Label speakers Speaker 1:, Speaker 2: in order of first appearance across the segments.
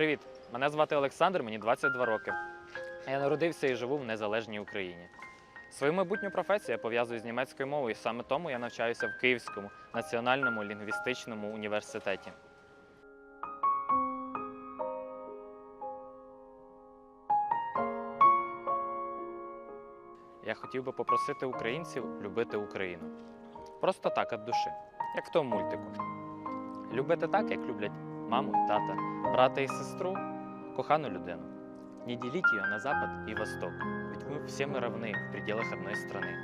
Speaker 1: Привіт! Мене звати Олександр, мені 22 роки. Я народився і живу в незалежній Україні. Свою майбутню професію я пов'язую з німецькою мовою, і саме тому я навчаюся в Київському національному лінгвістичному університеті. Я хотів би попросити українців любити Україну. Просто так від душі, як в тому мультику. Любити так, як люблять маму і тата, брата і сестру, кохану людину. Не діліть її на запад і восток, ведь ми всі ми равни в пределах одної страни.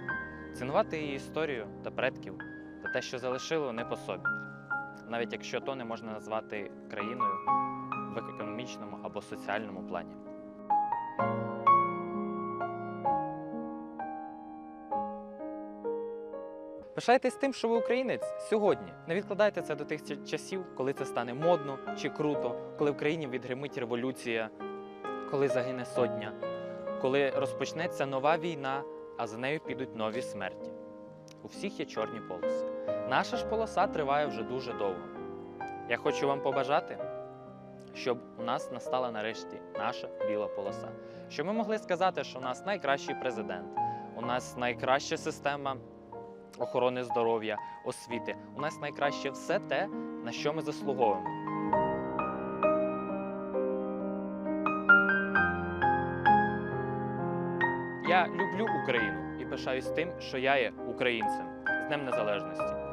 Speaker 1: Цінувати її історію та предків та те, що залишили вони по собі, навіть якщо то не можна назвати країною в економічному або соціальному плані. Пишайтесь тим, що ви українець сьогодні. Не відкладайте це до тих часів, коли це стане модно чи круто, коли в країні відгримить революція, коли загине сотня, коли розпочнеться нова війна, а за нею підуть нові смерті. У всіх є чорні полоси. Наша ж полоса триває вже дуже довго. Я хочу вам побажати, щоб у нас настала нарешті наша біла полоса. Щоб ми могли сказати, що у нас найкращий президент, у нас найкраща система охорони здоров'я, освіти. У нас найкраще все те, на що ми заслуговуємо. Я люблю Україну і пишаюсь тим, що я є українцем з Днем Незалежності.